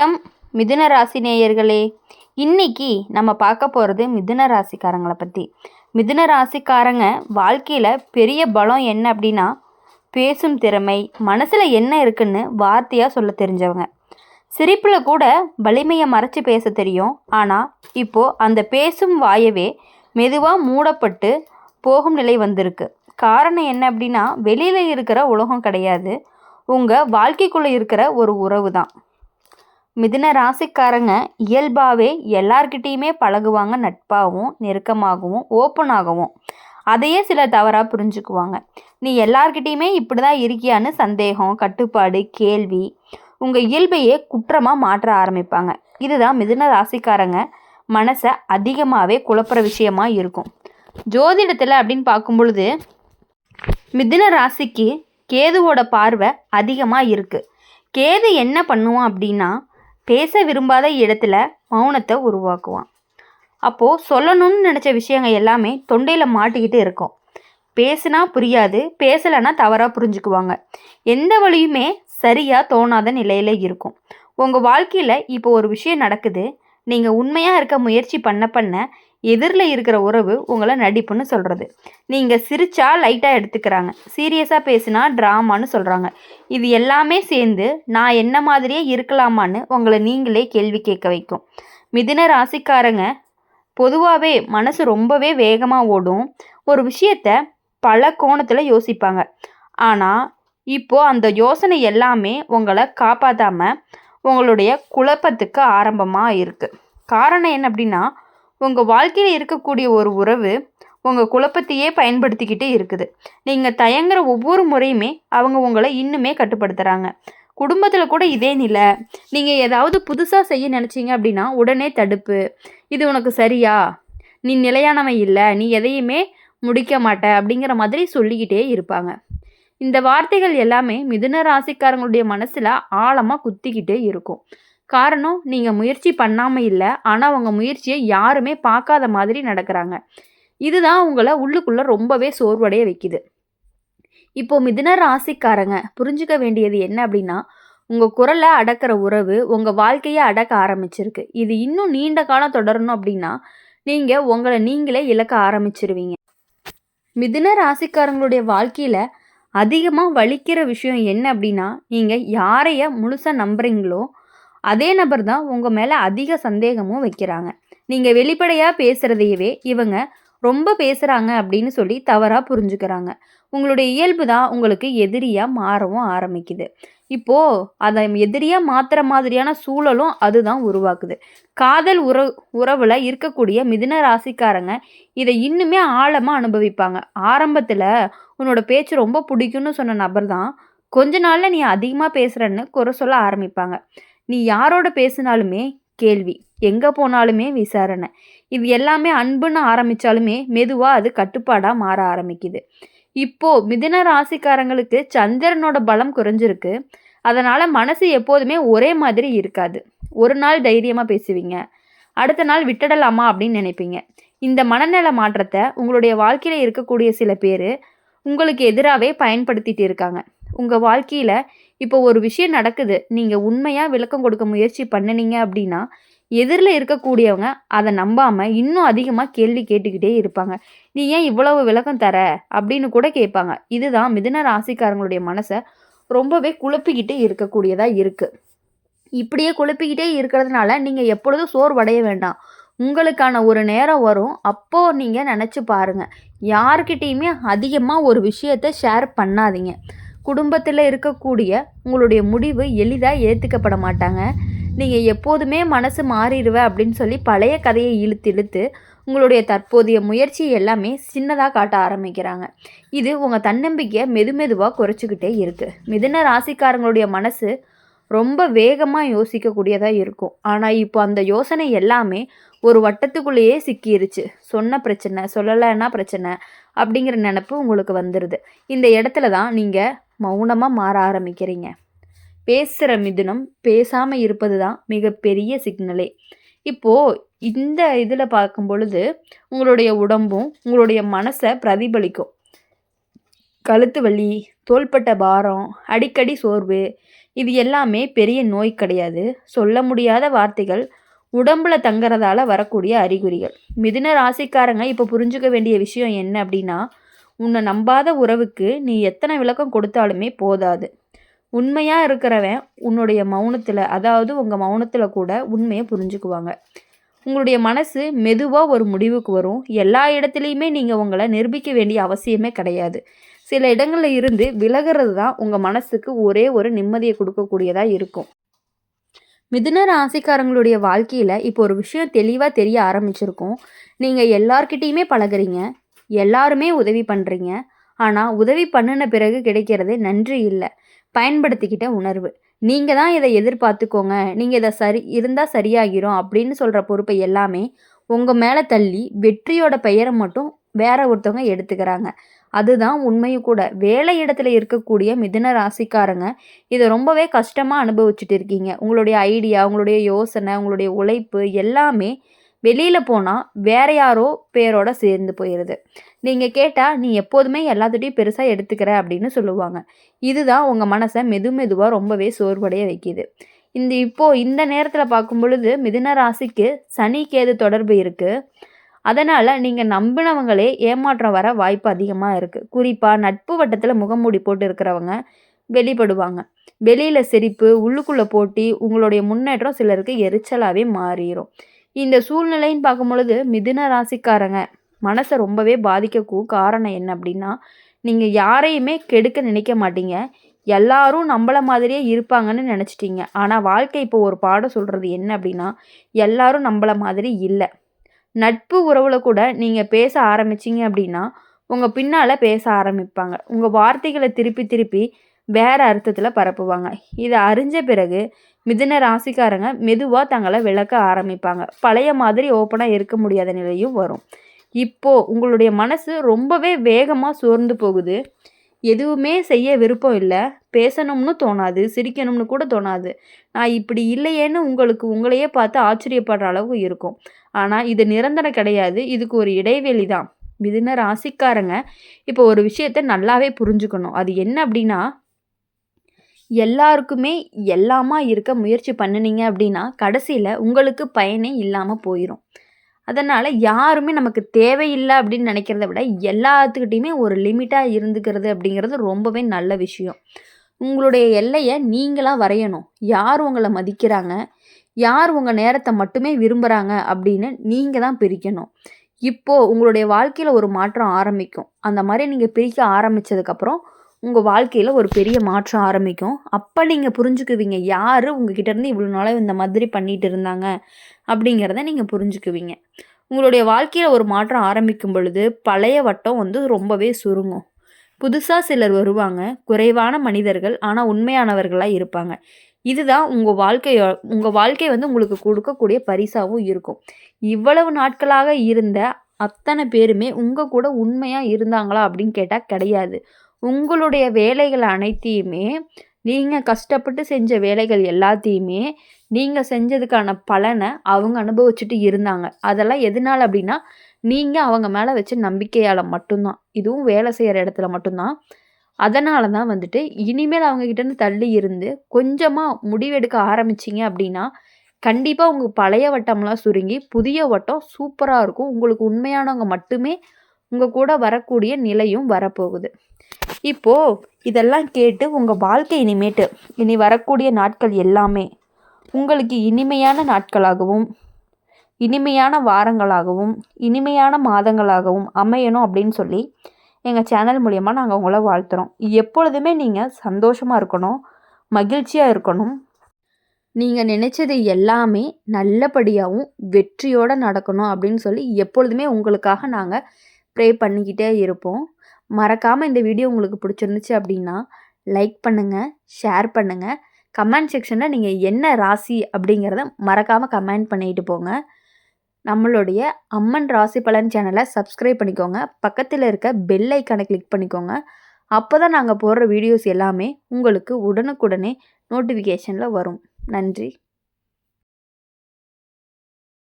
வணக்கம் மிதுன ராசி நேயர்களே இன்னைக்கு நம்ம பார்க்க போகிறது மிதுன ராசிக்காரங்களை பற்றி மிதுன ராசிக்காரங்க வாழ்க்கையில் பெரிய பலம் என்ன அப்படின்னா பேசும் திறமை மனசில் என்ன இருக்குன்னு வார்த்தையாக சொல்ல தெரிஞ்சவங்க. சிரிப்பில் கூட வலிமையை மறைச்சி பேச தெரியும். ஆனால் இப்போது அந்த பேசும் வாயவே மெதுவாக மூடப்பட்டு போகும் நிலை வந்திருக்கு. காரணம் என்ன அப்படின்னா வெளியில் இருக்கிற உலகம் கிடையாது. உங்கள் வாழ்க்கைக்குள்ளே இருக்கிற ஒரு உறவு தான் மிதுன ராசிக்காரங்க இயல்பாகவே எல்லார்கிட்டேயுமே பழகுவாங்க நட்பாகவும் நெருக்கமாகவும் ஓப்பனாகவும். அதையே சில தவறாக புரிஞ்சுக்குவாங்க. நீ எல்லார்கிட்டேயுமே இப்படி தான் இருக்கியான்னு சந்தேகம் கட்டுப்பாடு கேள்வி உங்கள் இயல்பையே குற்றமாக மாற்ற ஆரம்பிப்பாங்க. இதுதான் மிதுன ராசிக்காரங்க மனசை அதிகமாகவே குழப்புற விஷயமா இருக்கும். ஜோதிடத்தில் அப்படின்னு பார்க்கும் பொழுது மிதுன ராசிக்கு கேதுவோட பார்வை அதிகமாக இருக்குது கேது என்ன பண்ணுவான் அப்படின்னா பேச விரும்பாத இடத்துல மௌனத்தை உருவாக்குவான். அப்போது சொல்லணும்னு நினச்ச விஷயங்கள் எல்லாமே தொண்டையில் மாட்டிக்கிட்டு இருக்கும். பேசுனா புரியாது பேசலைன்னா தவறாக புரிஞ்சுக்குவாங்க. எந்த வழியுமே சரியாக தோணாத நிலையில் இருக்கும். உங்கள் வாழ்க்கையில் இப்போ ஒரு விஷயம் நடக்குது. நீங்கள் உண்மையாக இருக்க முயற்சி பண்ண பண்ண எதிரில் இருக்கிற உறவு உங்களை நடிப்புன்னு சொல்கிறது நீங்கள் சிரிச்சா லைட்டாக எடுத்துக்கிறாங்க. சீரியஸாக பேசினா ட்ராமான்னு சொல்கிறாங்க இது எல்லாமே சேர்ந்து நான் என்ன மாதிரியே இருக்கலாமான்னு உங்களை நீங்களே கேள்வி கேட்க வைக்கும். மிதின ராசிக்காரங்க பொதுவாகவே மனசு ரொம்பவே வேகமாக ஓடும். ஒரு விஷயத்த பல கோணத்தில் யோசிப்பாங்க. ஆனால் இப்போது அந்த யோசனை எல்லாமே உங்களை காப்பாற்றாமல் உங்களுடைய குழப்பத்துக்கு ஆரம்பமாக இருக்குது காரணம் என்ன அப்படின்னா உங்கள் வாழ்க்கையில் இருக்கக்கூடிய ஒரு உறவு உங்கள் குழப்பத்தையே பயன்படுத்திக்கிட்டே இருக்குது. நீங்கள் தயங்குற ஒவ்வொரு முறையுமே அவங்க உங்களை இன்னுமே கட்டுப்படுத்துகிறாங்க குடும்பத்தில் கூட இதே நிலை. நீங்கள் ஏதாவது புதுசாக செய்ய நினச்சிங்க அப்படின்னா உடனே தடுப்பு. இது உனக்கு சரியா? நீ நிலையானவன் இல்லை. நீ எதையுமே முடிக்க மாட்ட அப்படிங்கிற மாதிரி சொல்லிக்கிட்டே இருப்பாங்க. இந்த வார்த்தைகள் எல்லாமே மிதுன ராசிக்காரங்களுடைய மனசில் ஆழமாக குத்திக்கிட்டே இருக்கும். காரணம் நீங்கள் முயற்சி பண்ணாமல் இல்லை. ஆனால் அவங்க முயற்சியை யாருமே பார்க்காத மாதிரி நடக்கிறாங்க. இதுதான் உங்களை உள்ளுக்குள்ளே ரொம்பவே சோர்வடைய வைக்குது. இப்போ மிதுன ராசிக்காரங்க புரிஞ்சுக்க வேண்டியது என்ன அப்படின்னா உங்கள் குரலை அடக்கிற உறவு உங்கள் வாழ்க்கையை அடக்க ஆரம்பிச்சிருக்கு. இது இன்னும் நீண்ட காலம் தொடரணும் அப்படின்னா நீங்கள் உங்களை நீங்களே இழக்க ஆரம்பிச்சிருவீங்க. மிதுன ராசிக்காரங்களுடைய வாழ்க்கையில் அதிகமாக வலிக்கிற விஷயம் என்ன அப்படின்னா நீங்கள் யாரைய முழுசாக நம்புறீங்களோ அதே நபர் தான் உங்கள் மேலே அதிக சந்தேகமும் வைக்கிறாங்க. நீங்கள் வெளிப்படையாக பேசுகிறதையவே இவங்க ரொம்ப பேசுகிறாங்க அப்படின்னு சொல்லி தவறாக புரிஞ்சுக்கிறாங்க. உங்களுடைய இயல்பு தான் உங்களுக்கு எதிரியாக மாறவும் ஆரம்பிக்குது. இப்போது அதை எதிரியாக மாற்றுற மாதிரியான சூழலும் அதுதான் உருவாக்குது. காதல் உற உறவில் இருக்கக்கூடிய மிதுன ராசிக்காரங்க இதை இன்னுமே ஆழமாக அனுபவிப்பாங்க. ஆரம்பத்தில் உன்னோட பேச்சு ரொம்ப பிடிக்கும்னு சொன்ன நபர் தான் கொஞ்ச நாளில் நீ அதிகமாக பேசுகிறன்னு குறை சொல்ல ஆரம்பிப்பாங்க. நீ யாரோட பேசினாலுமே கேள்வி. எங்கே போனாலுமே விசாரணை. இது எல்லாமே அன்புன்னு ஆரம்பித்தாலுமே மெதுவாக அது கட்டுப்பாடாக மாற ஆரம்பிக்குது. இப்போது மிதுன ராசிக்காரங்களுக்கு சந்திரனோட பலம் குறைஞ்சிருக்கு. அதனால் மனசு எப்போதுமே ஒரே மாதிரி இருக்காது. ஒரு நாள் தைரியமாக பேசுவீங்க. அடுத்த நாள் விட்டுடலாமா அப்படின்னு நினைப்பீங்க. இந்த மனநல மாற்றத்தை உங்களுடைய வாழ்க்கையில் இருக்கக்கூடிய சில பேர் உங்களுக்கு எதிராகவே பயன்படுத்திட்டு இருக்காங்க. உங்கள் வாழ்க்கையில் இப்போ ஒரு விஷயம் நடக்குது. நீங்கள் உண்மையாக விளக்கம் கொடுக்க முயற்சி பண்ணினீங்க அப்படின்னா எதிரில் இருக்கக்கூடியவங்க அதை நம்பாமல் இன்னும் அதிகமாக கேள்வி கேட்டுக்கிட்டே இருப்பாங்க. நீ ஏன் இவ்வளவு விளக்கம் தர? அப்படின்னு கூட கேட்பாங்க. இதுதான் மிதுன ராசிக்காரங்களுடைய மனசை ரொம்பவே குழப்பிக்கிட்டே இருக்கக்கூடியதாக இருக்குது இப்படியே குழப்பிக்கிட்டே இருக்கிறதுனால நீங்கள் எப்பொழுதும் சோர்வடைய வேண்டாம். உங்களுக்கான ஒரு நேரம் வரும். அப்போது நீங்கள் நினச்சி பாருங்கள் யார்கிட்டேயுமே அதிகமாக ஒரு விஷயத்த ஷேர் பண்ணாதீங்க. குடும்பத்தில் இருக்கக்கூடிய உங்களுடைய முடிவு எளிதாக ஏற்றுக்கப்பட மாட்டாங்க. நீங்கள் எப்போதுமே மனசு மாறிடுவ அப்படின்னு சொல்லி பழைய கதையை இழுத்து இழுத்து உங்களுடைய தற்போதைய முயற்சி எல்லாமே சின்னதாக காட்ட ஆரம்பிக்கிறாங்க. இது உங்கள் தன்னம்பிக்கையை மெதுமெதுவாக குறைச்சிக்கிட்டே இருக்குது மிதுன ராசிக்காரங்களுடைய மனசு ரொம்ப வேகமாக யோசிக்கக்கூடியதாக இருக்கும். ஆனால் இப்போ அந்த யோசனை எல்லாமே ஒரு வட்டத்துக்குள்ளேயே சிக்கிருச்சு. சொன்ன பிரச்சனை சொல்லலைன்னா பிரச்சனை அப்படிங்கிற நினப்பு உங்களுக்கு வந்துடுது இந்த இடத்துல தான் நீங்கள் மௌனமாக மாற ஆரம்பிக்கிறீங்க. பேசுகிற மிதுனம் பேசாமல் இருப்பது தான் மிகப்பெரிய சிக்னலே. இப்போது இந்த இதில் பார்க்கும் பொழுது உங்களுடைய உடம்பும் உங்களுடைய மனசை பிரதிபலிக்கும். கழுத்து வலி தோள்பட்ட பாரம் அடிக்கடி சோர்வு இது எல்லாமே பெரிய நோய் கிடையாது. சொல்ல முடியாத வார்த்தைகள் உடம்புல தங்குறதால வரக்கூடிய அறிகுறிகள். மிதுன ராசிக்காரங்க இப்போ புரிஞ்சுக்க வேண்டிய விஷயம் என்ன அப்படின்னா உன்னை நம்பாத உறவுக்கு நீ எத்தனை விளக்கம் கொடுத்தாலுமே போதாது. உண்மையாக இருக்கிறவன் உன்னுடைய மௌனத்தில் அதாவது உங்கள் மௌனத்தில் கூட உண்மையை புரிஞ்சுக்குவாங்க. உங்களுடைய மனசு மெதுவாக ஒரு முடிவுக்கு வரும். எல்லா இடத்துலையுமே நீங்கள் உங்களை நிரூபிக்க வேண்டிய அவசியமே கிடையாது. சில இடங்களில் இருந்து விலகிறது தான் உங்கள் மனசுக்கு ஒரே ஒரு நிம்மதியை கொடுக்கக்கூடியதாக இருக்கும். மிதுன ராசிக்காரங்களுடைய வாழ்க்கையில் இப்போ ஒரு விஷயம் தெளிவாக தெரிய ஆரம்பிச்சிருக்கும். நீங்கள் எல்லார்கிட்டேயுமே பழகுறீங்க. எல்லாருமே உதவி பண்ணுறீங்க ஆனால் உதவி பண்ணின பிறகு கிடைக்கிறது நன்றி இல்லை. பயன்படுத்திக்கிட்ட உணர்வு. நீங்கள் தான் இதை எதிர்பார்த்துக்கோங்க. நீங்கள் இதை சரி இருந்தால் சரியாகிரும் அப்படின்னு சொல்கிற பொறுப்பை எல்லாமே உங்கள் மேலே தள்ளி வெற்றியோட பெயரை மட்டும் வேற ஒருத்தவங்க எடுத்துக்கிறாங்க. அதுதான் உண்மையும் கூட. வேலை இடத்துல இருக்கக்கூடிய மிதுன ராசிக்காரங்க இதை ரொம்பவே கஷ்டமாக அனுபவிச்சுட்டு இருக்கீங்க. உங்களுடைய ஐடியா உங்களுடைய யோசனை உங்களுடைய உழைப்பு எல்லாமே வெளியில் போனால் வேற யாரோ பேரோட சேர்ந்து போயிடுது நீங்கள் கேட்டால் நீ எப்போதுமே எல்லாத்துட்டையும் பெருசாக எடுத்துக்கிற அப்படின்னு சொல்லுவாங்க. இதுதான் உங்கள் மனசை மெது மெதுவாக ரொம்பவே சோர்வடைய வைக்கிது. இந்த இப்போது இந்த நேரத்தில் பார்க்கும் பொழுது மிதுன ராசிக்கு சனி கேது தொடர்பு இருக்குது அதனால் நீங்கள் நம்பினவங்களே ஏமாற்றம் வர வாய்ப்பு அதிகமாக இருக்குது குறிப்பாக நட்பு வட்டத்தில் முகமூடி போட்டு இருக்கிறவங்க வெளிப்படுவாங்க. வெளியில் சிரிப்பு உள்ளுக்குள்ளே போட்டி உங்களுடைய முன்னேற்றம் சிலருக்கு எரிச்சலாகவே மாறிடும் இந்த சூழ்நிலைன்னு பார்க்கும் பொழுது மிதுன ராசிக்காரங்க மனசை ரொம்பவே பாதிக்கக்கும் காரணம் என்ன அப்படின்னா நீங்கள் யாரையுமே கெடுக்க நினைக்க மாட்டீங்க. எல்லாரும் நம்மள மாதிரியே இருப்பாங்கன்னு நினச்சிட்டிங்க. ஆனால் வாழ்க்கை இப்போ ஒரு பாடம் சொல்கிறது என்ன அப்படின்னா எல்லாரும் நம்மள மாதிரி இல்லை. நட்பு உறவில் கூட நீங்கள் பேச ஆரம்பிச்சிங்க அப்படின்னா உங்கள் பின்னால் பேச ஆரம்பிப்பாங்க. உங்கள் வார்த்தைகளை திருப்பி திருப்பி வேறு அர்த்தத்தில் பரப்புவாங்க. இதை அறிஞ்ச பிறகு மிதுன ராசிக்காரங்க மெதுவாக தங்களை விளக்க ஆரம்பிப்பாங்க. பழைய மாதிரி ஓப்பனாக இருக்க முடியாத நிலையும் வரும். இப்போது உங்களுடைய மனசு ரொம்பவே வேகமாக சோர்ந்து போகுது. எதுவுமே செய்ய விருப்பம் இல்லை. பேசணும்னு தோணாது. சிரிக்கணும்னு கூட தோணாது. நான் இப்படி இல்லையேன்னு உங்களுக்கு உங்களையே பார்த்து ஆச்சரியப்படுற அளவு இருக்கும். ஆனால் இது நிரந்தரம் கிடையாது. இதுக்கு ஒரு இடைவெளி தான். மிதுன ராசிக்காரங்க இப்போ ஒரு விஷயத்த நல்லாவே புரிஞ்சுக்கணும். அது என்ன அப்படின்னா எல்லாருக்குமே எல்லாமா இருக்க முயற்சி பண்ணினீங்க அப்படின்னா கடைசியில் உங்களுக்கு பயனே இல்லாமல் போயிடும் அதனால் யாருமே நமக்கு தேவையில்லை அப்படின்னு நினைக்கிறத விட எல்லாத்துக்கிட்டேயுமே ஒரு லிமிட்டாக இருந்துக்கிறது அப்படிங்கிறது ரொம்பவே நல்ல விஷயம். உங்களுடைய எல்லையை நீங்களாக வரையணும். யார் உங்களை மதிக்கிறாங்க? யார் உங்கள் நேரத்தை மட்டுமே விரும்புகிறாங்க அப்படின்னு நீங்கள் தான் பிரிக்கணும். இப்போது உங்களுடைய வாழ்க்கையில் ஒரு மாற்றம் ஆரம்பிக்கும். அந்த மாதிரி நீங்கள் பிரிக்க ஆரம்பித்ததுக்கப்புறம் உங்கள் வாழ்க்கையில் ஒரு பெரிய மாற்றம் ஆரம்பிக்கும். அப்போ நீங்கள் புரிஞ்சுக்குவீங்க யார் உங்ககிட்டேருந்து இவ்வளோ நாளாக இந்த மாதிரி பண்ணிகிட்டு இருந்தாங்க? அப்படிங்கிறத நீங்கள் புரிஞ்சுக்குவீங்க. உங்களுடைய வாழ்க்கையில் ஒரு மாற்றம் ஆரம்பிக்கும் பொழுது பழைய வட்டம் வந்து ரொம்பவே சுருங்கும். புதுசாக சிலர் வருவாங்க குறைவான மனிதர்கள் ஆனால் உண்மையானவர்களாக இருப்பாங்க. இதுதான் உங்கள் வாழ்க்கையோ உங்கள் வாழ்க்கை வந்து உங்களுக்கு கொடுக்கக்கூடிய பரிசாகவும் இருக்கும். இவ்வளவு நாட்களாக இருந்த அத்தனை பேருமே உங்கள் கூட உண்மையாக இருந்தாங்களா அப்படின்னு கேட்டால் கிடையாது. உங்களுடைய வேலைகள் அனைத்தையுமே நீங்கள் கஷ்டப்பட்டு செஞ்ச வேலைகள் எல்லாத்தையுமே நீங்கள் செஞ்சதுக்கான பலனை அவங்க அனுபவிச்சுட்டு இருந்தாங்க. அதெல்லாம் எதனால் அப்படின்னா நீங்கள் அவங்க மேலே வச்ச நம்பிக்கையால் மட்டும்தான். இதுவும் வேலை செய்கிற இடத்துல மட்டும்தான். அதனால தான் வந்துட்டு இனிமேல் அவங்கக்கிட்டேருந்து தள்ளி இருந்து கொஞ்சமாக முடிவெடுக்க ஆரம்பிச்சிங்க அப்படின்னா கண்டிப்பாக உங்கள் பழைய வட்டம்லாம் சுருங்கி புதிய வட்டம் சூப்பராக இருக்கும். உங்களுக்கு உண்மையானவங்க மட்டுமே உங்கள் கூட வரக்கூடிய நிலையும் வரப்போகுது. இப்போது இதெல்லாம் கேட்டு உங்கள் வாழ்க்கை இனிமேட்டு இனி வரக்கூடிய நாட்கள் எல்லாமே உங்களுக்கு இனிமையான நாட்களாகவும் இனிமையான வாரங்களாகவும் இனிமையான மாதங்களாகவும் அமையணும் அப்படின்னு சொல்லி எங்கள் சேனல் மூலயமா நாங்கள் உங்களை வாழ்த்துறோம். எப்பொழுதுமே நீங்கள் சந்தோஷமாக இருக்கணும் மகிழ்ச்சியாக இருக்கணும். நீங்கள் நினச்சது எல்லாமே நல்லபடியாகவும் வெற்றியோடு நடக்கணும் அப்படின்னு சொல்லி எப்பொழுதுமே உங்களுக்காக நாங்கள் ப்ரே பண்ணிக்கிட்டே இருப்போம். மறக்காமல் இந்த வீடியோ உங்களுக்கு பிடிச்சிருந்துச்சு அப்படின்னா லைக் பண்ணுங்கள் ஷேர் பண்ணுங்கள் கமெண்ட் செக்ஷனில் நீங்கள் என்ன ராசி அப்படிங்கிறத மறக்காமல் கமெண்ட் பண்ணிட்டு போங்க. நம்மளுடைய அம்மன் ராசி பலன் சேனலை சப்ஸ்கிரைப் பண்ணிக்கோங்க. பக்கத்தில் இருக்க பெல் ஐக்கானை கிளிக் பண்ணிக்கோங்க. அப்போ தான் நாங்கள் போடுற வீடியோஸ் எல்லாமே உங்களுக்கு உடனுக்குடனே நோட்டிஃபிகேஷனில் வரும். நன்றி.